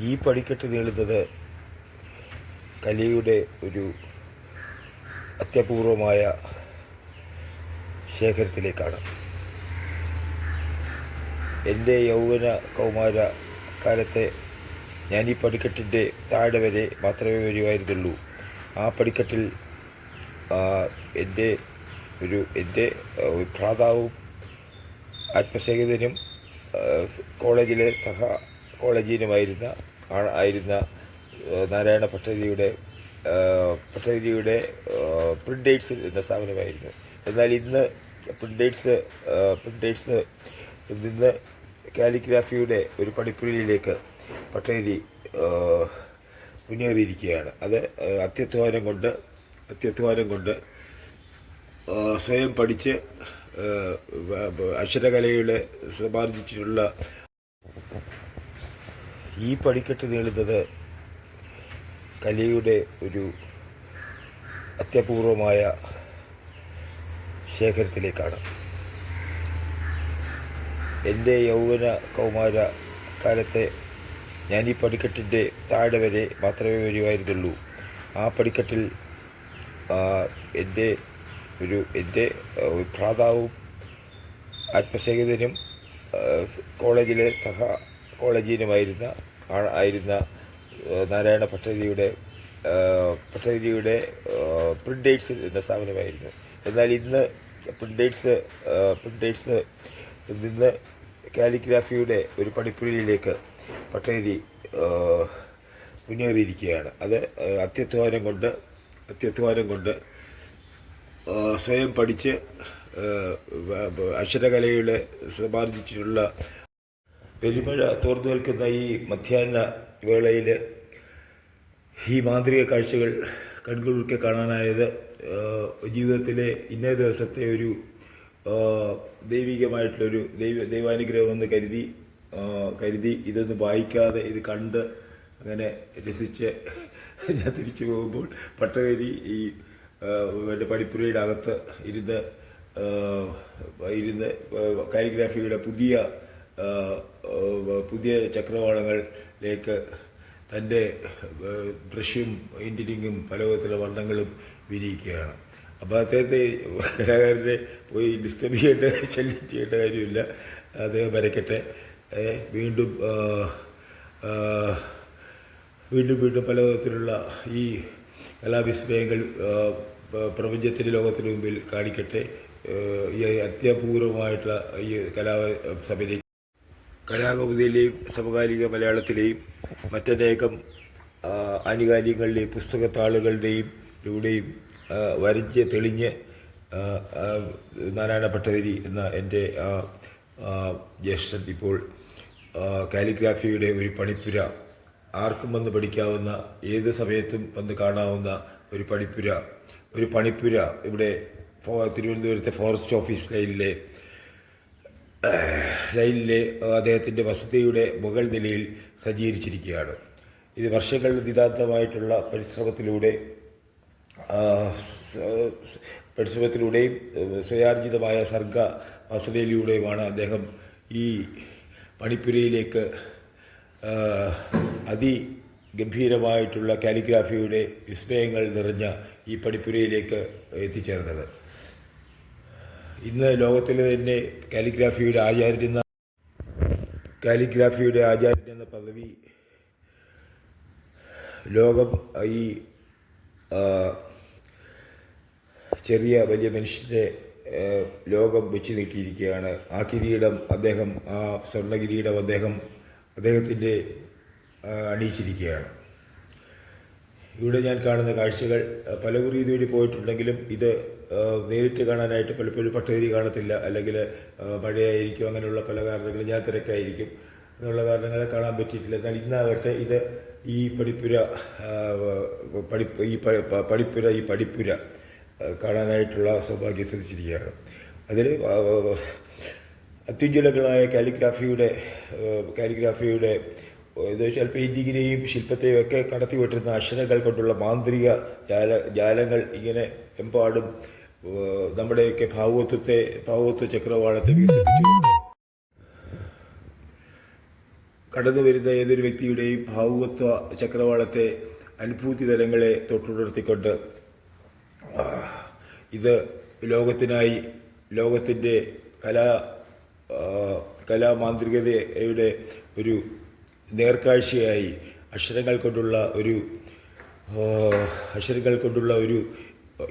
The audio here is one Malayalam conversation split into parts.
ഈ പടിക്കെട്ട് നീളുന്നത് കലിയുടെ ഒരു അത്യപൂർവമായ ശേഖരത്തിലേക്കാണ്. എന്റെ യൗവന കൗമാര കാലത്തെ ഞാൻ ഈ പടിക്കെട്ടിന്റെ താഴെ വരെ മാത്രമേ വരുമായിരുന്നുള്ളൂ ആ പടിക്കെട്ടിൽ എന്റെ ഒരു എന്റെ ഭ്രാതാവും ആത്മസേഹിതനും ആ, സ് കോളേജിലെ സഹ കോളേജിനുമായിരുന്ന ആയിരുന്ന നാരായണ ഭട്ടതിരിയുടെ ഭട്ടതിരിയുടെ പ്രിന്റേഴ്സ് എന്ന സ്ഥാപനമായിരുന്നു. എന്നാൽ ഇന്ന് പ്രിന്റേഴ്സ് പ്രിന്റേഴ്സ് നിന്ന് കാലിഗ്രാഫിയുടെ ഒരു പഠിപ്പുരയിലേക്ക് ഭട്ടതിരി മുന്നേറിയിരിക്കുകയാണ്. അത് അത്യധ്വാനം കൊണ്ട് അത്യധ്വാനം കൊണ്ട് സ്വയം പഠിച്ച് അക്ഷരകലയുടെ സമ്പാദിച്ചിട്ടുള്ള ഈ പടിക്കെട്ട് നീളുന്നത് കലയുടെ ഒരു അത്യപൂർവമായ ശേഖരത്തിലേക്കാണ്. എന്റെ യൗവന കൗമാര കാലത്തെ ഞാൻ ഈ പടിക്കെട്ടിന്റെ താഴെ വരെ മാത്രമേ വരുമായിരുന്നുള്ളൂ ആ പടിക്കെട്ടിൽ എന്റെ ഒരു എന്റെ ഭ്രാതാവും ആത്മസേഹിതനും കോളേജിലെ സഹ കോളേജിനുമായിരുന്ന ആയിരുന്ന നാരായണ ഭട്ടതിരിയുടെ ഭട്ടതിരിയുടെ പ്രിന്റേഴ്സ് എന്ന സ്ഥാപനമായിരുന്നു. എന്നാൽ ഇന്ന് പ്രിന്റേഴ്സ് പ്രിന്റേഴ്സ് നിന്ന് കാലിഗ്രാഫിയുടെ ഒരു പണിപ്പുരയിലേക്ക് ഭട്ടതിരി മുന്നേറിയിരിക്കുകയാണ്. അത് അത്യധ്വാനം കൊണ്ട് അത്യധ്വാനം കൊണ്ട് സ്വയം പഠിച്ച് അക്ഷരകലയുടെ സമാർജിച്ചിട്ടുള്ള പെരുമഴ തോർന്നു നിൽക്കുന്ന ഈ മധ്യാഹ്ന വേളയിൽ ഈ മാന്ത്രിക കാഴ്ചകൾ കൺകുളിർക്കെ കാണാനായത് ജീവിതത്തിലെ ഇന്നേ ദിവസത്തെ ഒരു ദൈവികമായിട്ടുള്ളൊരു ദൈവ ദൈവാനുഗ്രഹം എന്ന് കരുതി കരുതി ഇതൊന്ന് വായിക്കാതെ ഇത് കണ്ട് അങ്ങനെ രസിച്ച് ഞാൻ തിരിച്ചു പോകുമ്പോൾ പട്ടകരി ഈ ആ, മറ്റേ പടിപ്പുരയുടെ അകത്ത് ഇരുന്ന് ഇരുന്ന് കാലിഗ്രാഫിയുടെ പുതിയ പുതിയ ചക്രവാളങ്ങളിലേക്ക് തന്റെ ബ്രഷും ഇന്റിനിങ്ങും പല വിധത്തിലുള്ള വർണങ്ങളും വിരിയിക്കുകയാണ്. അപ്പോൾ അദ്ദേഹത്തെ കലാകാരനെ പോയി ഡിസ്റ്റർബ് ചെയ്യേണ്ട ശല്യം ചെയ്യേണ്ട കാര്യമില്ല. അദ്ദേഹം വരയ്ക്കട്ടെ. വീണ്ടും വീണ്ടും വീണ്ടും പല വിധത്തിലുള്ള ഈ കലാവിസ്മയങ്ങൾ പ്രപഞ്ചത്തിന്റെ ലോകത്തിന് മുമ്പിൽ കാണിക്കട്ടെ. ഈ അത്യപൂർവമായിട്ടുള്ള ഈ കലാ സഭയിലേക്ക് കലാകൗമുദിയിലെയും സമകാലിക മലയാളത്തിലെയും മറ്റനേകം ആനുകാലികളുടെയും പുസ്തകത്താളുകളുടെയും ലൂടെയും വരഞ്ഞ് തെളിഞ്ഞ് നാരായണ ഭട്ടതിരി എന്ന എന്റെ ജ്യേഷ്ഠൻ ഇപ്പോൾ കാലിഗ്രാഫിയുടെ ഒരു പണിപ്പുര ആർക്കും വന്ന് പഠിക്കാവുന്ന ഏത് സമയത്തും വന്ന് കാണാവുന്ന ഒരു പണിപ്പുര. ഒരു പണിപ്പുര ഇവിടെ തിരുവനന്തപുരത്തെ ഫോറസ്റ്റ് ഓഫീസ് ലൈനിലെ ലൈനിലെ അദ്ദേഹത്തിന്റെ വസതിയുടെ മുകൾ നിലയിൽ സജ്ജീകരിച്ചിരിക്കുകയാണ് ഇത് വർഷങ്ങളുടെ നിതാന്തമായിട്ടുള്ള പരിശ്രമത്തിലൂടെ പരിശ്രമത്തിലൂടെയും സ്വയാർജിതമായ സർഗ വസതിയിലൂടെയുമാണ് അദ്ദേഹം ഈ മണിപ്പുരയിലേക്ക് ആ, അതിഗംഭീരമായിട്ടുള്ള കാലിഗ്രാഫിയുടെ വിസ്മയങ്ങൾ നിറഞ്ഞ ഈ പഠിപ്പുരയിലേക്ക് എത്തിച്ചേർന്നത്. ഇന്ന് ലോകത്തിലെ തന്നെ കാലിഗ്രാഫിയുടെ ആചാര്യൻ കാലിഗ്രാഫിയുടെ ആചാര്യൻ പദവി ലോകം ഈ ചെറിയ വലിയ മനുഷ്യന്റെ ലോകം വെച്ച് നീട്ടിയിരിക്കുകയാണ്. ആ കിരീടം അദ്ദേഹം ആ സ്വർണ കിരീടം അദ്ദേഹം അദ്ദേഹത്തിന്റെ അണിയിച്ചിരിക്കുകയാണ്. ഇവിടെ ഞാൻ കാണുന്ന കാഴ്ചകൾ പല കുറി ഇതുവഴി പോയിട്ടുണ്ടെങ്കിലും ഇത് നേരിട്ട് കാണാനായിട്ട് പലപ്പോഴും പട്ടേരി കാണത്തില്ല. അല്ലെങ്കിൽ മഴയായിരിക്കും അങ്ങനെയുള്ള പല കാരണങ്ങളും ഞാൻ തിരക്കായിരിക്കും. എന്നുള്ള കാരണങ്ങളെ കാണാൻ പറ്റിയിട്ടില്ല. എന്നാൽ ഇന്നാകട്ടെ ഇത് ഈ പഠിപ്പുര പഠി ഈ പ- പ- ഈ പഠിപ്പുര കാണാനായിട്ടുള്ള സൗഭാഗ്യം ശ്രദ്ധിച്ചിരിക്കുകയാണ് അതിൽ അത്യുജ്വലങ്ങളായ കാലിഗ്രാഫിയുടെ കാലിഗ്രാഫിയുടെ എന്ന് വെച്ചാൽ പെയിന്റിങ്ങിനെയും ശില്പത്തെയും ഒക്കെ കടത്തിവിട്ടിരുന്ന അക്ഷരങ്ങൾ കൊണ്ടുള്ള മാന്ത്രിക ജാല ജാലങ്ങൾ ഇങ്ങനെ എമ്പാടും നമ്മുടെയൊക്കെ ഭാവത്വത്തെ ഭാവത്വ ചക്രവാളത്തെ വികസിപ്പിച്ചുകൊണ്ട് കടന്നു വരുന്ന ഏതൊരു വ്യക്തിയുടെയും ഭാവത്വ ചക്രവാളത്തെ അനുഭൂതി തലങ്ങളെ തൊട്ടുണർത്തിക്കൊണ്ട് ഇത് ലോകത്തിനായി ലോകത്തിന്റെ കലാ കലാമാന്ത്രികതയുടെ ഒരു നേർക്കാഴ്ചയായി അക്ഷരങ്ങൾ കൊണ്ടുള്ള ഒരു അക്ഷരങ്ങൾ കൊണ്ടുള്ള ഒരു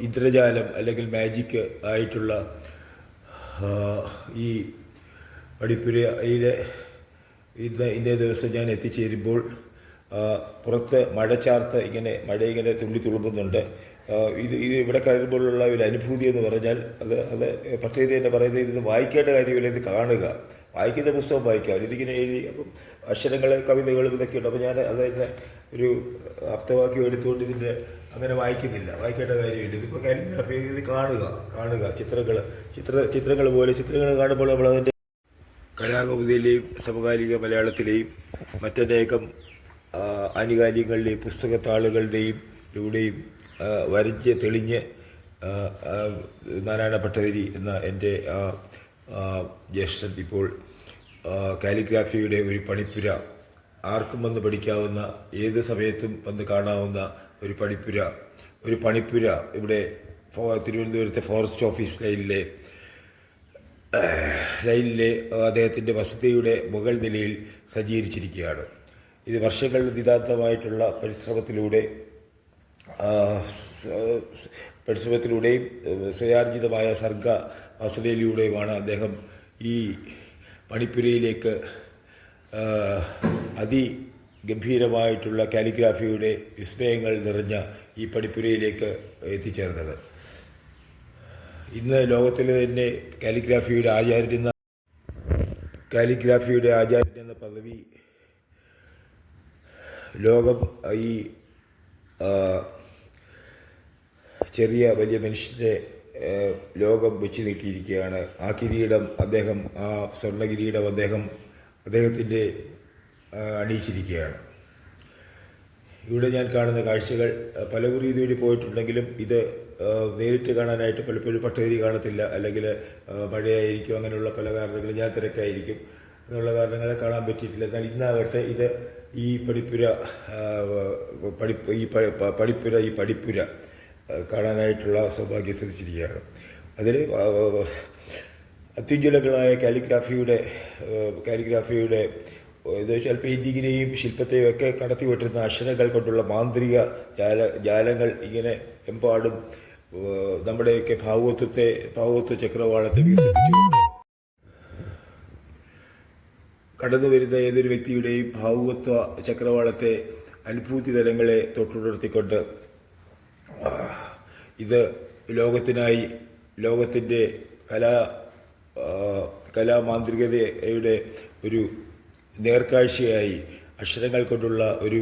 ഇന്ദ്രജാലം അല്ലെങ്കിൽ മാജിക്ക് ആയിട്ടുള്ള ഈ പഠിപ്പുരയിലെ ഇന്ന് ഇന്നേ ദിവസം ഞാൻ എത്തിച്ചേരുമ്പോൾ പുറത്ത് മഴ ചാർത്ത് ഇങ്ങനെ മഴ ഇങ്ങനെ തുള്ളി തുളുമ്പുന്നുണ്ട്. ഇത് ഇത് ഇവിടെ കഴിയുമ്പോഴുള്ള ഒരു അനുഭൂതി എന്ന് പറഞ്ഞാൽ അത് അത് പ്രത്യേകത തന്നെ പറയുന്നത് ഇത് വായിക്കേണ്ട കാര്യമില്ല ഇത് കാണുക. വായിക്കുന്ന പുസ്തകം വായിക്കാം ഇതിങ്ങനെ എഴുതി അപ്പം അക്ഷരങ്ങൾ കവിതകളും ഇതൊക്കെ ഉണ്ട്. അപ്പോൾ ഞാൻ അത് തന്നെ ഒരു അർത്ഥവാക്യം എടുത്തുകൊണ്ട് ഇതിന്റെ അങ്ങനെ വായിക്കുന്നില്ല. വായിക്കേണ്ട കാര്യമില്ല. ഇതിപ്പോൾ കാലിഗ്രാഫി ഇത് കാണുക കാണുക. ചിത്രങ്ങൾ ചിത്ര ചിത്രങ്ങൾ പോലെ ചിത്രങ്ങൾ കാണുമ്പോൾ നമ്മൾ അതിന്റെ കലാകൗമുദിയിലെയും സമകാലിക മലയാളത്തിലെയും മറ്റനേകം ആനുകാലികളുടെയും പുസ്തകത്താളുകളുടെയും ലൂടെയും വരച്ച് തെളിഞ്ഞ് നാരായണ ഭട്ടതിരി എന്ന എന്റെ ജ്യേഷ്ഠൻ ഇപ്പോൾ കാലിഗ്രാഫിയുടെ ഒരു പണിപ്പുര. ആർക്കും വന്ന് പഠിക്കാവുന്ന ഏത് സമയത്തും വന്ന് കാണാവുന്ന ഒരു പണിപ്പുര. ഒരു പണിപ്പുര ഇവിടെ തിരുവനന്തപുരത്തെ ഫോറസ്റ്റ് ഓഫീസ് ലൈനിലെ ലൈനിലെ അദ്ദേഹത്തിന്റെ വസതിയുടെ മുകൾ നിലയിൽ സജ്ജീകരിച്ചിരിക്കുകയാണ്. ഇത് വർഷങ്ങളുടെ നിതാന്തമായിട്ടുള്ള പരിശ്രമത്തിലൂടെ പരിശ്രമത്തിലൂടെയും സ്വയാർജിതമായ സർഗ വസലയിലൂടെയുമാണ് അദ്ദേഹം ഈ മണിപ്പുരയിലേക്ക് അതിഗംഭീരമായിട്ടുള്ള കാലിഗ്രാഫിയുടെ വിസ്മയങ്ങൾ നിറഞ്ഞ ഈ പണിപ്പുരയിലേക്ക് എത്തിച്ചേർന്നത്. ഇന്ന് ലോകത്തിലെ തന്നെ കാലിഗ്രാഫിയുടെ ആചാര്യൻ കാലിഗ്രാഫിയുടെ ആചാര്യൻ എന്ന പദവി ലോകം ഈ ചെറിയ വലിയ മനുഷ്യരെ ലോകം വെച്ച് നീട്ടിയിരിക്കുകയാണ്. ആ കിരീടം അദ്ദേഹം ആ സ്വർണ കിരീടം അദ്ദേഹം അദ്ദേഹത്തിന്റെ അണിയിച്ചിരിക്കുകയാണ്. ഇവിടെ ഞാൻ കാണുന്ന കാഴ്ചകൾ അഹ്, പല കുറി ഇതുവഴി പോയിട്ടുണ്ടെങ്കിലും ഇത് നേരിട്ട് കാണാനായിട്ട് പലപ്പോഴും പട്ടേരി കാണത്തില്ല. അല്ലെങ്കിൽ മഴയായിരിക്കും അങ്ങനെയുള്ള പല കാരണങ്ങളും ഞാൻ തിരക്കായിരിക്കും. അങ്ങനെയുള്ള കാരണങ്ങളെ കാണാൻ പറ്റിയിട്ടില്ല. എന്നാൽ ഇന്നാകട്ടെ ഇത് ഈ പഠിപ്പുര പഠിപ്പ് ഈ പ- പ- ഈ പഠിപ്പുര കാണാനായിട്ടുള്ള സൗഭാഗ്യം സിദ്ധിച്ചിരിക്കുകയാണ്. അതിൽ അത്യുജ്വലങ്ങളായ കാലിഗ്രാഫിയുടെ കാലിഗ്രാഫിയുടെ എന്ന് വെച്ചാൽ പെയിന്റിങ്ങിനെയും ശില്പത്തെയും ഒക്കെ കടത്തി വെട്ടുന്ന അക്ഷരങ്ങൾ കൊണ്ടുള്ള മാന്ത്രിക ജാല ജാലങ്ങൾ ഇങ്ങനെ എമ്പാടും നമ്മുടെയൊക്കെ ഭാവത്വത്തെ ഭാവത്വ ചക്രവാളത്തെ വികസിപ്പിച്ചുകൊണ്ട് കടന്നു വരുന്ന ഏതൊരു വ്യക്തിയുടെയും ഭാവുകത്വ ചക്രവാളത്തെ അനുഭൂതി തലങ്ങളെ തൊട്ടുണർത്തിക്കൊണ്ട് ഇത് ലോകത്തിനായി ലോകത്തിന്റെ കലാ കലാമാന്ത്രികതയുടെ ഒരു നേർക്കാഴ്ചയായി അക്ഷരങ്ങൾ കൊണ്ടുള്ള ഒരു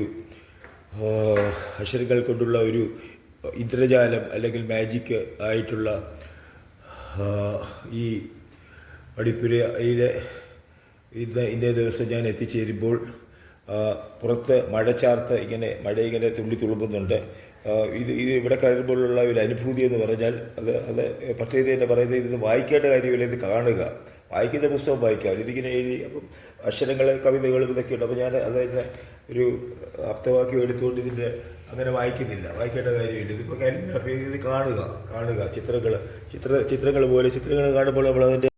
അക്ഷരങ്ങൾ കൊണ്ടുള്ള ഒരു ഇന്ദ്രജാലം അല്ലെങ്കിൽ മാജിക് ആയിട്ടുള്ള ഈ പടിപ്പുരയിലെ ഇന്ന് ഇന്നേ ദിവസം ഞാൻ എത്തിച്ചേരുമ്പോൾ പുറത്ത് മഴ ചാർത്ത് ഇങ്ങനെ മഴ ഇങ്ങനെ തുള്ളി തുളുമ്പുന്നുണ്ട്. ഇത് ഇത് ഇവിടെ കഴിയുമ്പോഴുള്ള ഒരു അനുഭൂതി എന്ന് പറഞ്ഞാൽ അത് അത് പ്രത്യേകത തന്നെ പറയുന്നത് ഇത് വായിക്കേണ്ട കാര്യമില്ല ഇത് കാണുക. വായിക്കുന്ന പുസ്തകം വായിക്കാം ഇതിങ്ങനെ എഴുതി അപ്പം അക്ഷരങ്ങൾ കവിതകളും ഇതൊക്കെ ഉണ്ട് അപ്പോൾ ഞാൻ അത് തന്നെ ഒരു അർത്ഥവാക്യം എടുത്തുകൊണ്ട് ഇതിന്റെ അങ്ങനെ വായിക്കുന്നില്ല. വായിക്കേണ്ട കാര്യമില്ല. ഇതിപ്പോൾ കാലിഗ്രാഫി ഇത് കാണുക കാണുക. ചിത്രങ്ങൾ ചിത്ര ചിത്രങ്ങൾ പോലെ ചിത്രങ്ങൾ കാണുമ്പോൾ നമ്മൾ അതിന്റെ